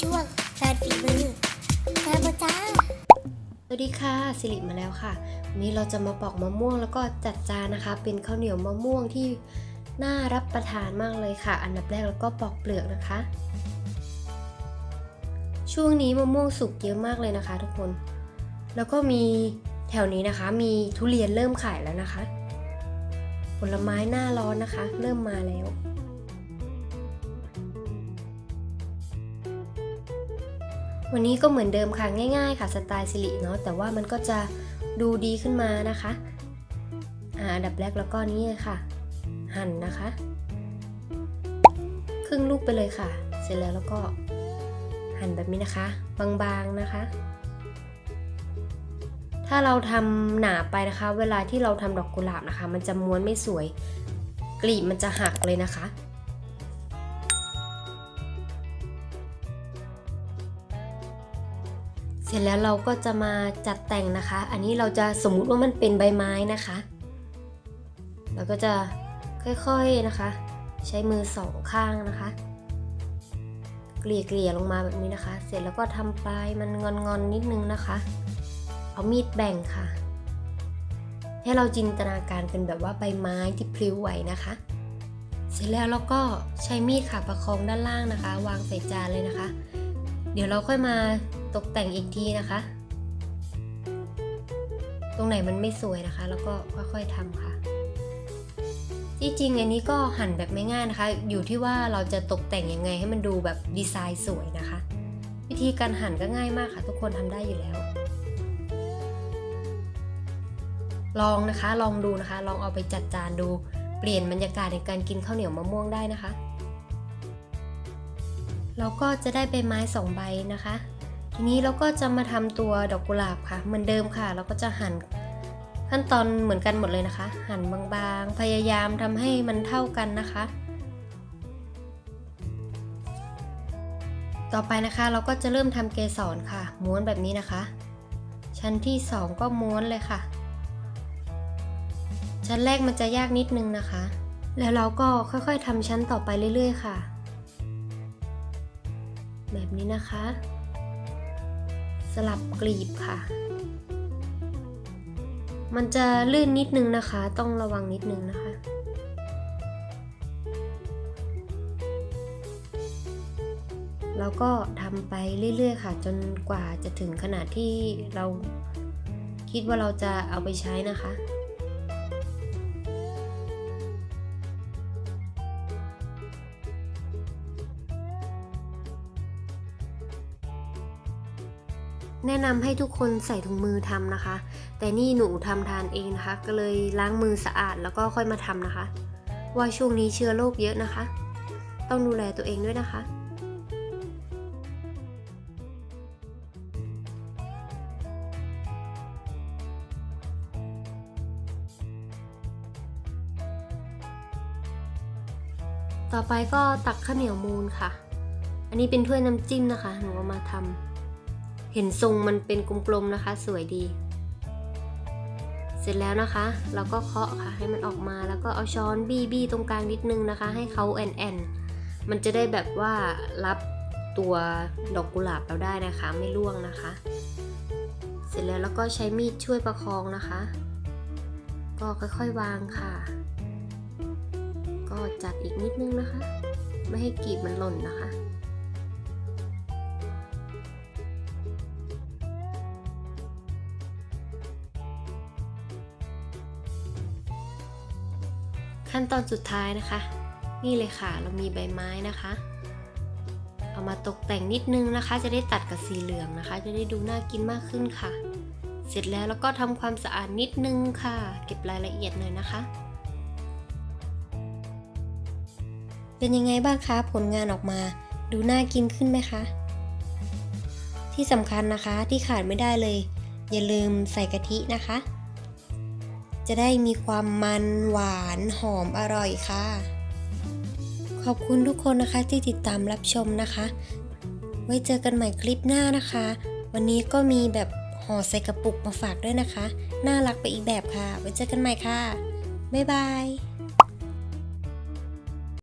ช่วงเชิญฝีมือเชิญมาจ้าสวัสดีค่ะสิริมาแล้วค่ะ วันนี้เราจะมาปอกมะม่วงแล้วก็จัดจานนะคะ เป็นข้าวเหนียวมะม่วงที่น่ารับประทานมากเลยค่ะ อันดับแรกเราก็ปอกเปลือกนะคะ ช่วงนี้มะม่วงสุกเยอะมากเลยนะคะทุกคน แล้วก็มีแถวนี้นะคะ มีทุเรียนเริ่มขายแล้วนะคะ ผลไม้หน้าร้อนนะคะ เริ่มมาแล้ว วันนี้ก็เหมือนเดิมค่ะง่ายๆ ค่ะสไตล์สิริเนาะแต่ว่ามันก็จะดูดีขึ้นมานะคะอ่าอันดับแรกแล้วก็นี่ค่ะ หั่นนะคะ ครึ่งลูกไปเลยค่ะ เสร็จแล้วแล้วก็หั่นแบบนี้นะคะ บางๆนะคะ ถ้าเราทำหนาไปนะคะ เวลาที่เราทำดอกกุหลาบนะคะ มันจะม้วนไม่สวยกลีบมันจะหักเลยนะคะ เสร็จแล้วเราก็จะมาจัดแต่งนะคะ อันนี้เราจะสมมุติว่ามันเป็นใบไม้นะคะ เราก็จะค่อยๆนะคะ ใช้มือสองข้างนะคะ เกลี่ยเกลี่ยลงมาแบบนี้นะคะ เสร็จแล้วก็ทำปลายมันงอนๆนิดนึงนะคะ เอามีดแบ่งค่ะ ให้เราจินตนาการเป็นแบบว่าใบไม้ที่พลิ้วไหวนะคะ เสร็จแล้วเราก็ใช้มีดค่ะประคองด้านล่างนะคะ วางใส่จานเลยนะคะ เดี๋ยวเราค่อยมา ตกแต่งอีกทีนะคะ ตรงไหนมันไม่สวยนะคะ แล้วก็ค่อยๆทำค่ะที่จริงอันนี้ก็หั่นแบบไม่ง่ายนะคะ อยู่ที่ว่าเราจะตกแต่งยังไงให้มันดูแบบดีไซน์สวยนะคะ วิธีการหั่นก็ง่ายมากค่ะ ทุกคนทำได้อยู่แล้ว ลองนะคะ ลองดูนะคะ ลองเอาไปจัดจานดู เปลี่ยนบรรยากาศในการกินข้าวเหนียวมะม่วงได้นะคะเราก็จะได้ใบไม้สองใบนะคะ ทีนี้เราก็จะมาทำตัวดอกกุหลาบค่ะ เหมือนเดิมค่ะ เราก็จะหั่นขั้นตอนเหมือนกันหมดเลยนะคะ หั่นบางๆ พยายามทำให้มันเท่ากันนะคะ ต่อไปนะคะเราก็จะเริ่มทำเกสรค่ะ ม้วนแบบนี้นะคะ ชั้นที่สองก็ม้วนเลยค่ะ ชั้นแรกมันจะยากนิดนึงนะคะ แล้วเราก็ค่อยๆทำชั้นต่อไปเรื่อย ๆ ค่ะ แบบนี้นะคะ สลับกลีบค่ะ มันจะลื่นนิดนึงนะคะ ต้องระวังนิดนึงนะคะ แล้วก็ทำไปเรื่อยๆค่ะ จนกว่าจะถึงขนาดที่เราคิดว่าเราจะเอาไปใช้นะคะ แนะนำให้ทุกคนใส่ถุงมือทำนะคะ แต่นี่หนูทำทานเองนะคะ ก็เลยล้างมือสะอาดแล้วก็ค่อยมาทำนะคะ ว่าช่วงนี้เชื้อโรคเยอะนะคะ ต้องดูแลตัวเองด้วยนะคะต่อไปก็ตักข้าวเหนียวมูนค่ะ อันนี้เป็นถ้วยน้ำจิ้มนะคะ หนูเอามาทำ เห็นทรงมันเป็นกลมๆนะคะ สวยดี เสร็จแล้วนะคะ เราก็เคาะค่ะให้มันออกมาแล้วก็เอาช้อนบี้บี้ตรงกลางนิดนึงนะคะ ให้เขาแอนแอนมันจะได้แบบว่ารับตัวดอกกุหลาบเราได้นะคะ ไม่ร่วงนะคะ เสร็จแล้วแล้วก็ใช้มีดช่วยประคองนะคะ ก็ค่อยๆวางค่ะ ก็จัดอีกนิดนึงนะคะ ไม่ให้กีบมันหล่นนะคะ ขั้นตอนสุดท้ายนะคะ นี่เลยค่ะเรามีใบไม้นะคะ เอามาตกแต่งนิดนึงนะคะ จะได้ตัดกับสีเหลืองนะคะ จะได้ดูน่ากินมากขึ้นค่ะ เสร็จแล้วแล้วก็ทำความสะอาดนิดนึงค่ะ เก็บรายละเอียดหน่อยนะคะ เป็นยังไงบ้างคะผลงานออกมา ดูน่ากินขึ้นไหมคะ ที่สำคัญนะคะที่ขาดไม่ได้เลย อย่าลืมใส่กะทินะคะ จะได้มีความมันหวานหอมอร่อยค่ะ ขอบคุณทุกคนนะคะที่ติดตามรับชมนะคะ ไว้เจอกันใหม่คลิปหน้านะคะ วันนี้ก็มีแบบห่อใส่กระปุกมาฝากด้วยนะคะ น่ารักไปอีกแบบค่ะ ไว้เจอกันใหม่ค่ะ บ๊ายบาย